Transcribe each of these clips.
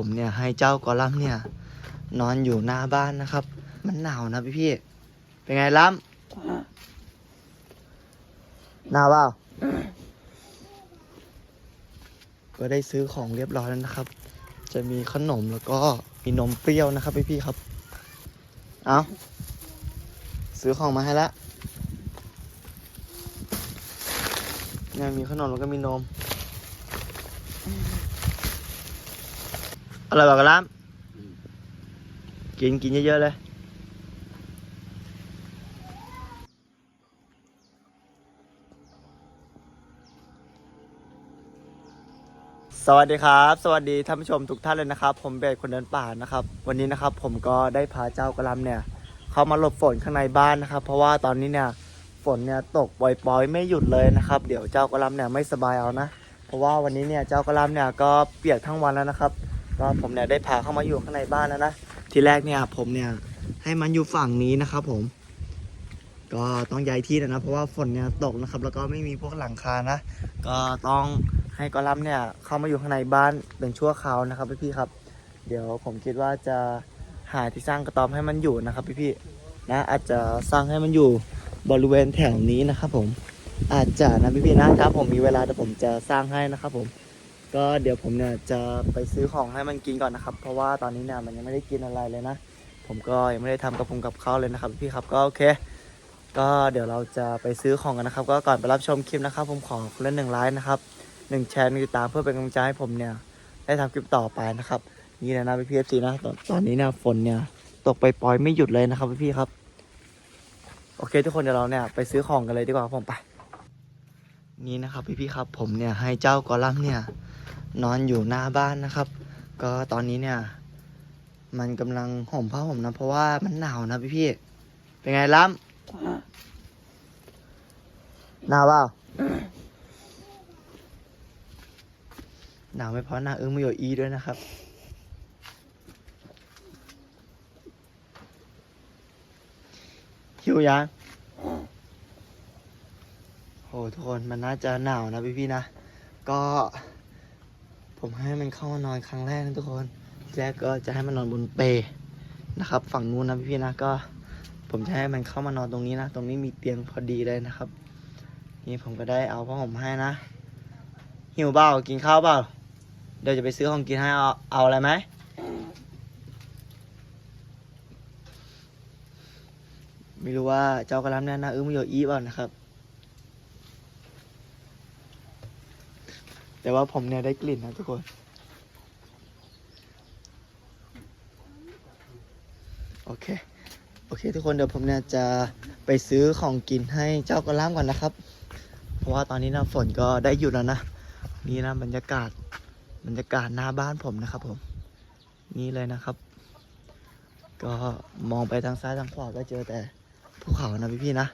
ผมเนี่ยให้เจ้ากอลัมน์เนี่ย นอนอยู่หน้าบ้านนะครับ มันหนาวนะพี่พี่ๆเป็นไงลัมหนาวเปล่าก็ได้ซื้อของเรียบร้อยแล้วนะครับ จะมีขนมแล้วก็มีนมเปรี้ยวนะครับพี่พี่ๆครับ เอาซื้อของมาให้แล้วเนี่ยมีขนมแล้วก็มีนม อร่อยกว่ากระลามกินกินเยอะๆเลยสวัสดีครับ สวัสดีท่านผู้ชมทุกท่านเลยนะครับ ผมเบสคนเดินป่านะครับ วันนี้นะครับผมก็ได้พาเจ้ากระลำเนี่ย เข้ามาหลบฝนข้างในบ้านนะครับ เพราะว่าตอนนี้เนี่ยฝนเนี่ยตกปล่อยๆไม่หยุดเลยนะครับ เดี๋ยวเจ้ากระลำเนี่ยไม่สบายเอานะ เพราะว่าวันนี้เนี่ยเจ้ากระลำเนี่ยก็เปียกทั้งวันแล้วนะครับ ก็ผมเนี่ยได้พาเข้ามาอยู่ข้างในบ้านแล้วนะทีแรกเนี่ยผมเนี่ยให้มันอยู่ฝั่งนี้นะครับ ผม ก็ต้องย้ายที่นะนะเพราะว่าฝนเนี่ยตกนะครับ แล้วก็ไม่มีพวกหลังคานะก็ต้องให้กอลัมเนี่ยเข้ามาอยู่ข้างในบ้านเป็นชั่วคราวนะครับพี่ๆครับ เดี๋ยวผมคิดว่าจะหาที่สร้างกระต๊อบให้มันอยู่นะครับพี่ๆนะอาจจะสร้างให้มันอยู่บริเวณแถวนี้นะครับผมอาจจะนะพี่ๆนะถ้าผมมีเวลาเดี๋ยวผมจะสร้างให้นะครับผม ก็เดี๋ยวผมเนี่ยจะไปซื้อของให้มันกินก่อนนะครับ เพราะว่าตอนนี้เนี่ยมันยังไม่ได้กินอะไรเลยนะ ผมก็ยังไม่ได้ทำกระพงกับข้าวเลยนะครับ พี่ครับก็โอเค ก็เดี๋ยวเราจะไปซื้อของกันนะครับ ก็ก่อนไปรับชมคลิปนะครับ ผมขอคนละหนึ่งไลค์นะครับหนึ่งแชร์หนึ่งติดตามเพื่อเป็นกำลังใจให้ผมเนี่ยได้ทำคลิปต่อไปนะครับ นี่นะนะพี่พีเอฟซีนะตอนตอนนี้เนี่ยฝนเนี่ยตกไปปล่อยไม่หยุดเลยนะครับพี่ๆครับ โอเค ทุกคนเดี๋ยวเราเนี่ยไปซื้อของกันเลยดีกว่าครับผมไป นี่นะครับพี่ๆครับ ผมเนี่ยให้เจ้ากอลัมเนี่ย นอนอยู่หน้าบ้านนะครับ ก็ตอนนี้เนี่ย มันกำลังห่มผ้าห่มนะเพราะว่ามันหนาวนะพี่ๆเป็นไงล้ำหนาวเปล่าหนาวไม่พอหน้าเอิ้งมืออยู่อีด้วยนะครับหิวยังโหทุกคนมันน่าจะหนาวนะพี่ๆนะ ก็ ผมให้มันเข้ามานอนครั้งแรกนะทุกคนแรกก็จะให้มันนอนบนเปนะครับ ฝั่งนู้นนะพี่ๆนะก็ ผมจะให้มันเข้ามานอนตรงนี้นะ ตรงนี้มีเตียงพอดีเลยนะครับ นี่ผมก็ได้เอาผ้าห่มให้นะ หิวเปล่ากินข้าวเปล่าเดี๋ยวจะไปซื้อของกินให้เอาเอาอะไรไหมไม่รู้ว่าเจ้ากระลำเนี่ยนะอื้อมโยอีเปล่านะครับ แต่ว่าผมเนี่ยได้กลิ่นนะทุกคน โอเค โอเค ทุกคนเดี๋ยวผมเนี่ยจะไปซื้อของกินให้เจ้ากระลำก่อนนะครับ เพราะว่าตอนนี้นะฝนก็ได้หยุดแล้วนะ นี่นะบรรยากาศบรรยากาศหน้าบ้านผมนะครับผม นี่เลยนะครับ ก็มองไปทางซ้ายทางขวาก็เจอแต่ภูเขานะพี่ๆนะ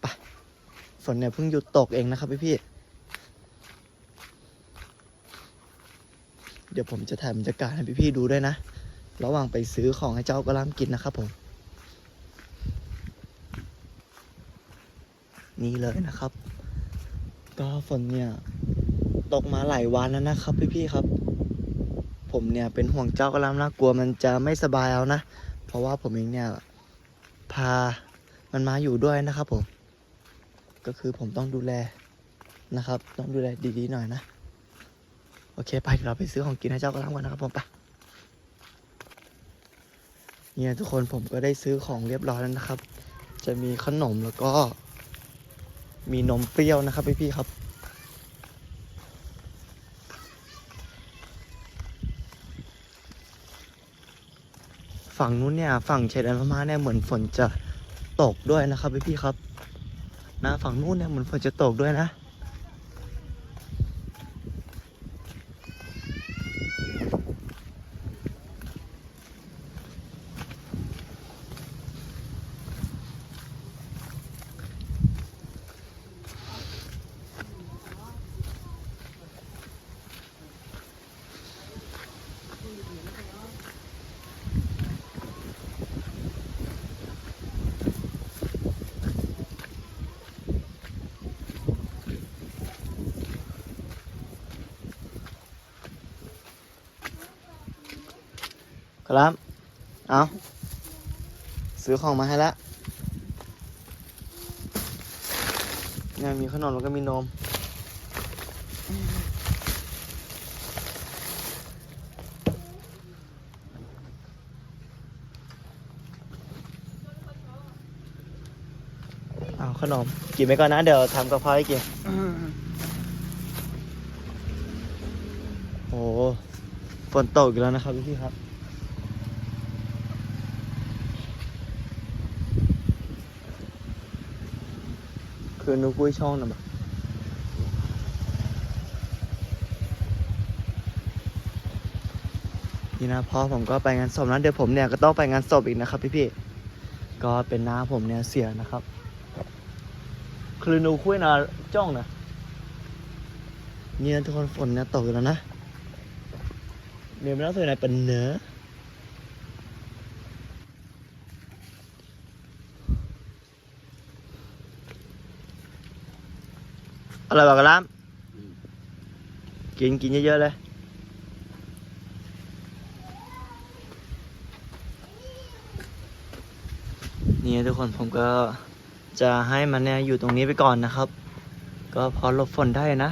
ไปฝนเนี่ยเพิ่งหยุดตกเองนะครับพี่ๆ เดี๋ยวผมจะถ่ายบรรยากาศให้พี่ๆดูด้วยนะ ระหว่างไปซื้อของให้เจ้ากระลามกินนะครับผม นี่เลยนะครับ ก็ฝนเนี่ย ตกมาหลายวันแล้วนะครับ พี่ๆครับ ผมเนี่ยเป็นห่วงเจ้ากระลามนะกลัวมันจะไม่สบายเอานะ เพราะว่าผมเองเนี่ย พามันมาอยู่ด้วยนะครับผม ก็คือผมต้องดูแลนะครับ ต้องดูแลดีๆหน่อยนะ โอเค ไปเดี๋ยวเราไปซื้อของกินให้เจ้ากระลามก่อนนะครับผมไปเนี่ยทุกคนผมก็ได้ซื้อของเรียบร้อยแล้วนะครับ จะมีขนมแล้วก็ มีนมเปรี้ยวนะครับพี่ๆครับฝั่งนู้นเนี่ยฝั่งชายแดนพม่าเนี่ยเหมือนฝนจะตกด้วยนะครับพี่ๆครับนะฝั่งนู้นเนี่ยเหมือนฝนจะตกด้วยนะ น กรับ เอาซื้อของมาให้แล้วเนี่ยมีขนมแล้วก็มีนม เอาขนม กินไปก่อนนะ เดี๋ยวทำกับข้าวให้กิน โอ้โหฝนตกอีกแล้วนะครับพี่พี่ๆครับ คือนุกุ้ยช่องนะแบบนี่นะพ่อผมก็ไปงานศพนะเดี๋ยวผมเนี่ยก็ต้องไปงานศพอีกนะครับ พี่พี่ๆก็เป็นน้าผมเนี่ยเสียนะครับคือนูคุยนะจ้องนะนี่นะทุกคนฝนเนี่ยตกอยู่แล้วนะเดี๋ยวไม่ต้องสวยไหนเป็นเนื้อ อะไรบอกกันล้ำกินกินเยอะๆเลย นี่ทุกคนผมก็จะให้มันเนี่ยอยู่ตรงนี้ไปก่อนนะครับ ก็พอหลบฝนได้นะ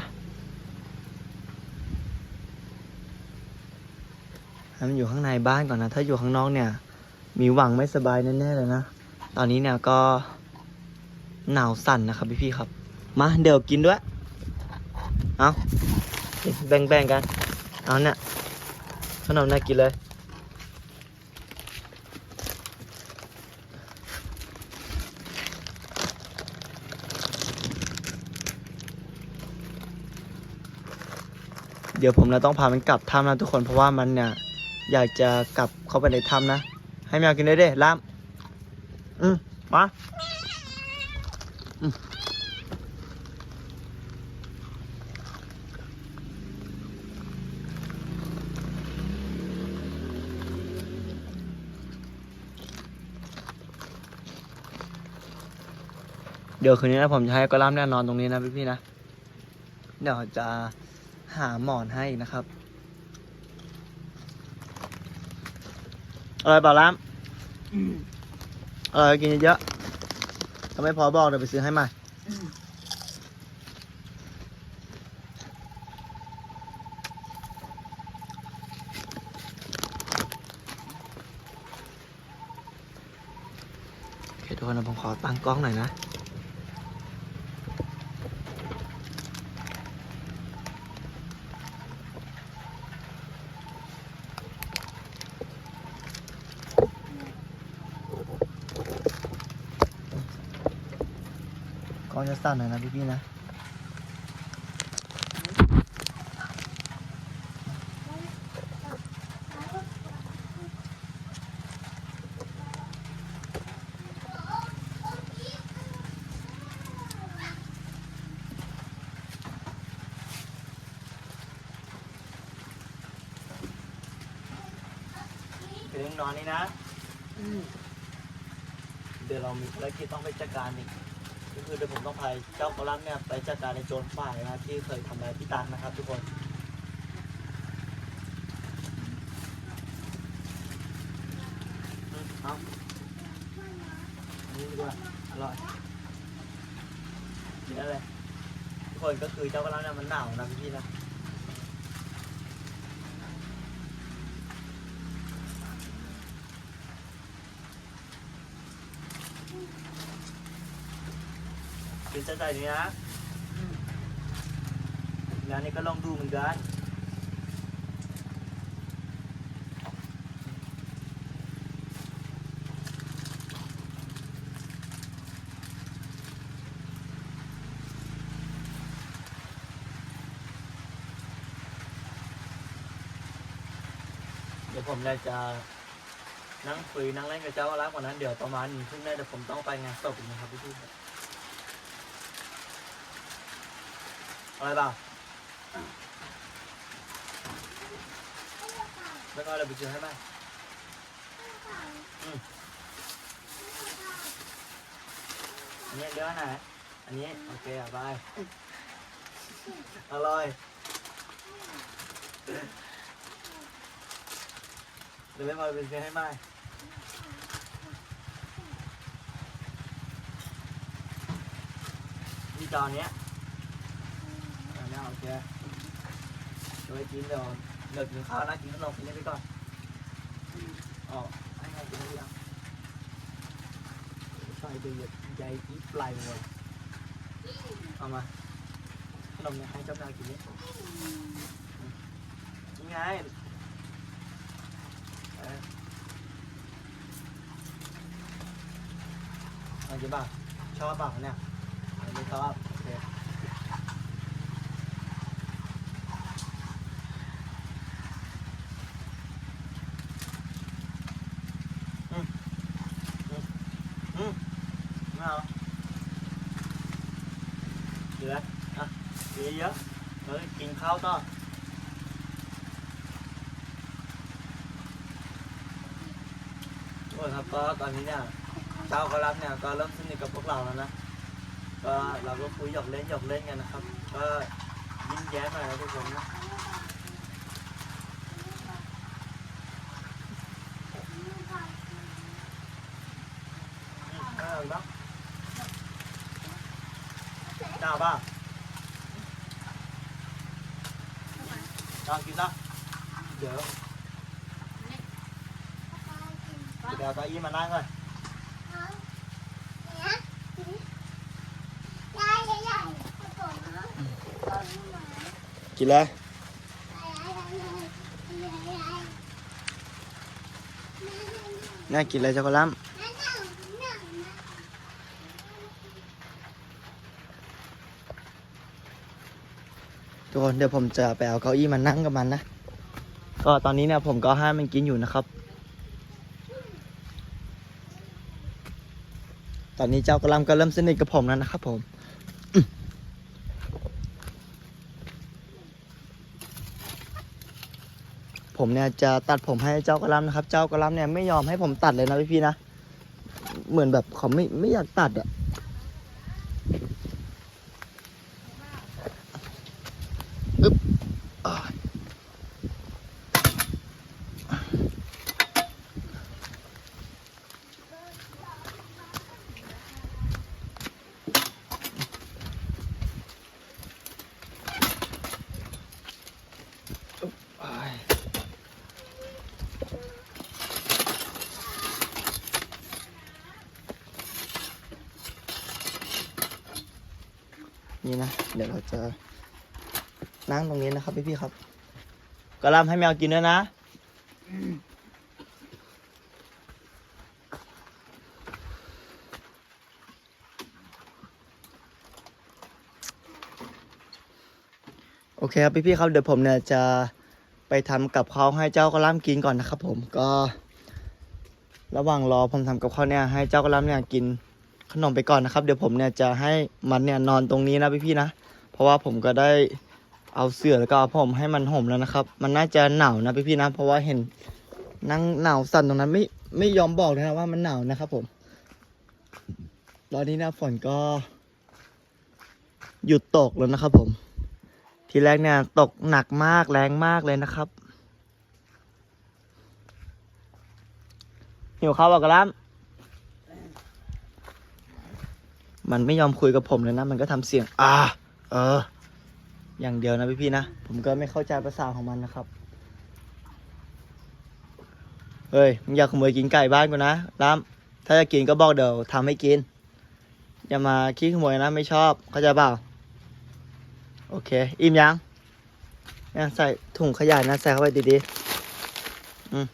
ให้มันอยู่ข้างในบ้านก่อนนะ ถ้าอยู่ข้างนอกเนี่ย มีหวังไม่สบายแน่ๆเลยนะ ตอนนี้เนี่ยก็หนาวสั่นนะครับพี่ๆครับ มาเดี๋ยวกินด้วย เอาแบ่งๆกัน เอาเนี่ยขนมน่ากินเลย เดี๋ยวผมเราต้องพามันกลับถ้ำนะทุกคนเพราะว่ามันเนี่ยอยากจะกลับเข้าไปในถ้ำนะ ให้แมวกินได้เด้ล่ามอืมมาอืม เดี๋ยวคืนนี้นะผมจะให้กอล่ามเนี่ยนอนตรงนี้นะพี่ๆนะ เดี๋ยวจะหาหมอนให้อีกนะครับอร่อยเปล่าล้ามอร่อยกินเยอะๆถ้าไม่พอบอกเดี๋ยวไปซื้อให้ใหม่โอเคทุกคนนะผมขอตั้งกล้องหน่อยนะ กล้องจะสั่นหน่อยนะพี่ๆนะถึงนอนนี่นะ เดี๋ยวเรามีภารกิจต้องไปจัดการอีก คือเดี๋ยวผมต้องพาเจ้ากระลังเนี่ยไปจัดการในโจรฝ่ายนะครับที่เคยทำร้ายพี่ตังนะครับ ทุกคนอืมเอาอันนี้ดีกว่าอร่อยนี่อะไรทุกคนก็คือเจ้ากระลังเนี่ยมันหนาวนะพี่นะ ใจใจนี้นะงานนี้ก็ลองดูเหมือนกันเดี๋ยวผมจะนั่งคุยนั่งเล่นกับเจ้ารักกว่านั้นเดี๋ยวประมาณหนึ่งทุ่มแน่เดี๋ยวผมต้องไปงานศพนะครับพี่ๆ ครับอะไรเปล่าไม่ก็เราไปซื้อให้ไหมอืมอันาวเชียโอเคเดี๋ยกินเดี๋ยวเดี๋ยวกินข้าวนะกินขนมกินนี่ไปก่อนอ๋อให้ไงกินนี่ยังใส่ไปใหญ่อีปลายหมดเอามาขนมเนี่ยให้เจ้านายกินนี่นี่ไงออเอาจะบ้าชอบเปล่าเนี่ยไม่ชอบโอืมไม่เอาเหลืออะเหลือเยอะเฮ้ยกินข้าวต่อโอ้ยครับก็ตอนนี้เนี่ยเจ้าก็รับเนี่ยก็เริ่มสนิทกับพวกเราแล้วนะก็เราก็คุยหยอกเล่นหยอกเล่นกันนะครับ ก็ยิ้มแย้มหน่อยนะทุกคนนะอืมเอาอีกบ้าง เจ้าบ้างเจ้ากินละเดี๋ยวเดี๋ยวเอาเก้าอี้มานั่งก่อน กินแล้วน่ากินเลยช็อกโกแลต ทุกคนเดี๋ยวผมจะไปเอาเก้าอี้มานั่งกับมันนะ ก็ตอนนี้เนี่ยผมก็ให้มันกินอยู่นะครับ ตอนนี้เจ้ากระลำก็เริ่มสนิทกับผมแล้วนะครับผมผมเนี่ยจะตัดผมให้เจ้ากระลำนะครับ เจ้ากระลำเนี่ยไม่ยอมให้ผมตัดเลยนะพี่ๆนะ เหมือนแบบเขาไม่ไม่อยากตัดอะ นี่นะ เดี๋ยวเราจะนั่งตรงนี้นะครับพี่ๆครับกระลำให้แมวกินด้วยนะโอเคครับพี่ๆครับเดี๋ยวผมเนี่ยจะไปทำกับข้าวให้เจ้ากระลำกินก่อนนะครับ ผมก็ ระหว่างรอผมทำกับข้าวเนี่ยให้เจ้ากระลำเนี่ยกิน ขนมไปก่อนนะครับ เดี๋ยวผมเนี่ยจะให้มันเนี่ยนอนตรงนี้นะพี่ๆนะ เพราะว่าผมก็ได้เอาเสื่อแล้วก็เอาผมให้มันห่มแล้วนะครับ มันน่าจะหนาวนะพี่ๆนะ เพราะว่าเห็นนั่งหนาวสั่นตรงนั้นไม่ไม่ยอมบอกเลยนะว่ามันหนาวนะครับ ผม ตอนนี้นะฝนก็ หยุดตกแล้วนะครับ ผม ทีแรกเนี่ยตกหนักมากแรงมากเลยนะครับหิวข้าวบอกกระลำ มันไม่ยอมคุยกับผมเลยนะ มันก็ทำเสียง อ่า เออ อย่างเดียวนะพี่ๆนะ ผมก็ไม่เข้าใจภาษาของมันนะครับ เฮ้ย มึงอยากขโมยกินไก่บ้านกูนะล้ำถ้าจะกินก็บอกเดี๋ยวทำให้กิน อย่ามาขี้ขโมยนะ ไม่ชอบ เข้าใจเปล่า โอเค อิ่มยังเนี่ยใส่ถุงขยะนะใส่เข้าไปดีๆ อืม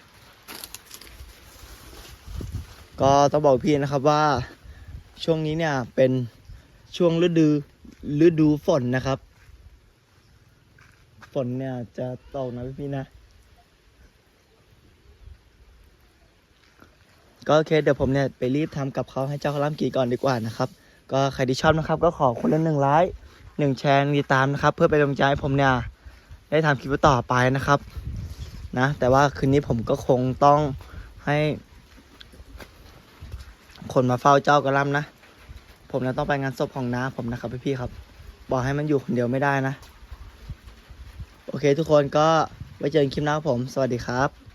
ก็ต้องบอกพี่นะครับว่า ช่วงนี้เนี่ยเป็นช่วงฤดูฤดูฝนนะครับ ฝนเนี่ยจะตกนะพี่นะ ก็โอเคเดี๋ยวผมเนี่ยไปรีบทำกับเขาให้เจ้าข้าล้ามกีก่อนดีกว่านะครับ ก็ใครที่ชอบนะครับ ก็ขอคนละหนึ่งไลค์หนึ่งแชร์ติดตามนะครับ เพื่อเป็นกำลังใจให้ผมเนี่ยได้ทำคลิปต่อไปนะครับ นะ แต่ว่าคืนนี้ผมก็คงต้องให้ คนมาเฝ้าเจ้ากระลำนะ ผมจะต้องไปงานศพของน้าผมนะครับพี่ๆครับ บอกให้มันอยู่คนเดียวไม่ได้นะ โอเคทุกคนก็ไว้เจอกันคลิปหน้าผม สวัสดีครับ